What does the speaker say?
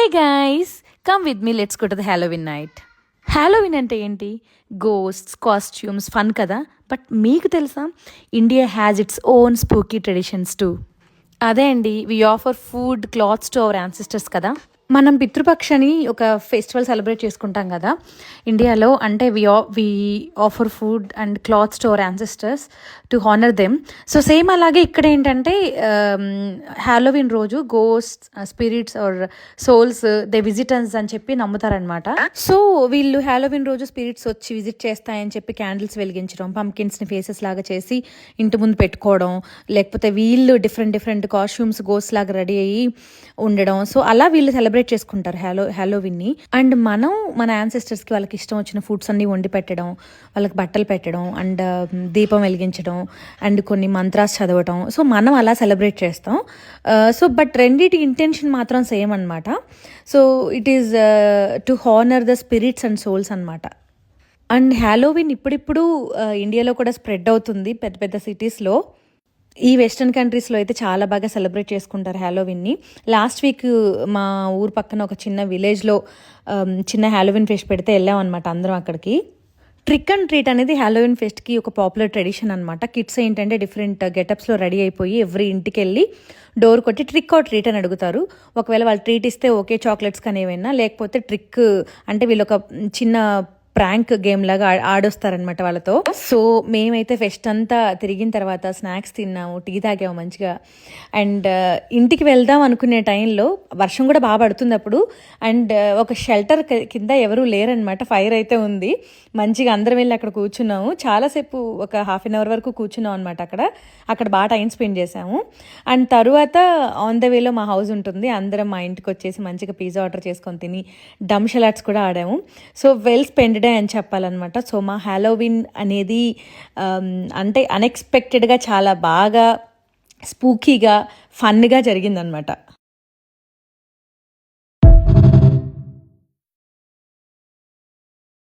Hey guys come with me let's get the Halloween night Halloween అంటే ఏంటి? Ghosts costumes fun కదా? But మీకు తెలుసా? India has its own spooky traditions too అదే అండి we offer food clothes to our ancestors కదా? మనం పితృపక్షని ఒక ఫెస్టివల్ సెలబ్రేట్ చేసుకుంటాం కదా. ఇండియాలో అంటే we we offer food and clothes to our ancestors to honour them so same అలాగే ఇక్కడ ఏంటంటే um, హ్యాలోవిన్ రోజు ghost spirits or souls they visitors అని చెప్పి నమ్ముతారనమాట సో వీళ్ళు హ్యాలోవిన్ రోజు స్పిరిట్స్ వచ్చి విజిట్ చేస్తాయని చెప్పి క్యాండిల్స్ వెలిగించడం పంకిన్స్ని ఫేసెస్ లాగా చేసి ఇంటి ముందు పెట్టుకోవడం లేకపోతే వీళ్ళు డిఫరెంట్ డిఫరెంట్ కాస్ట్యూమ్స్ గోస్ లాగా రెడీ అయ్యి ఉండడం. సో అలా వీళ్ళు సెలబ్రేట్ చేసుకుంటారు హ్యాలో హ్యాలోవిన్ని అండ్ మనం మన యాన్సెస్టర్స్కి వాళ్ళకి ఇష్టం వచ్చిన ఫుడ్స్ అన్ని వండి పెట్టడం వాళ్ళకి బట్టలు పెట్టడం అండ్ దీపం వెలిగించడం అండ్ కొన్ని మంత్రాస్ చదవటం. సో మనం అలా సెలబ్రేట్ చేస్తాం. సో బట్ రెండిటి ఇంటెన్షన్ మాత్రం సేమ్ అనమాట so it is to honour the spirits and souls అనమాట అండ్ హ్యాలోవిన్ ఇప్పుడిప్పుడు ఇండియాలో కూడా స్ప్రెడ్ అవుతుంది పెద్ద పెద్ద సిటీస్లో ఈ వెస్ట్రన్ కంట్రీస్లో అయితే చాలా బాగా సెలబ్రేట్ చేసుకుంటారు హ్యాలోవిన్ని లాస్ట్ వీక్ మా ఊరు పక్కన ఒక చిన్న విలేజ్లో చిన్న హ్యాలోవిన్ ఫెస్ట్ పెడితే వెళ్ళాం అనమాట అందరం అక్కడికి. ట్రిక్ అండ్ ట్రీట్ అనేది హ్యాలోవిన్ ఫెస్ట్కి ఒక పాపులర్ ట్రెడిషన్ అనమాట కిడ్స్ ఏంటంటే డిఫరెంట్ గెటప్స్లో రెడీ అయిపోయి ఎవ్రీ ఇంటికి వెళ్ళి డోర్ కొట్టి ట్రిక్ ఆర్ ట్రీట్ అని అడుగుతారు. ఒకవేళ వాళ్ళు ట్రీట్ ఇస్తే ఓకే చాక్లెట్స్ కానీ ఏమైనా లేకపోతే ట్రిక్ అంటే వీళ్ళొక చిన్న ప్రాంక్ గేమ్ లాగా ఆడొస్తారనమాట వాళ్ళతో. సో మేమైతే ఫెస్ట్ అంతా తిరిగిన తర్వాత స్నాక్స్ తిన్నాము టీ తాగాము మంచిగా. అండ్ ఇంటికి వెళ్దాం అనుకునే టైంలో వర్షం కూడా బాగా పడుతుంది అప్పుడు. అండ్ ఒక షెల్టర్ కింద ఎవరూ లేరనమాట ఫైర్ అయితే ఉంది. మంచిగా అందరం వెళ్ళి అక్కడ కూర్చున్నాము. చాలాసేపు ఒక హాఫ్ అన్ అవర్ వరకు కూర్చున్నాం అనమాట అక్కడ. అక్కడ బాగా టైం స్పెండ్ చేసాము అండ్ తరువాత ఆన్ ద వేలో మా హౌస్ ఉంటుంది. అందరం మా ఇంటికి వచ్చేసి మంచిగా పిజ్జా ఆర్డర్ చేసుకొని తిని డమ్ షలాట్స్ కూడా ఆడాము. సో వెల్ స్పెండ్ అని చెప్పాలన్నమాట. సో మా హ్యాలోవిన్ అనేది అంటే అన్ఎక్స్పెక్టెడ్గా చాలా బాగా స్పూకీగా ఫన్గా జరిగిందనమాట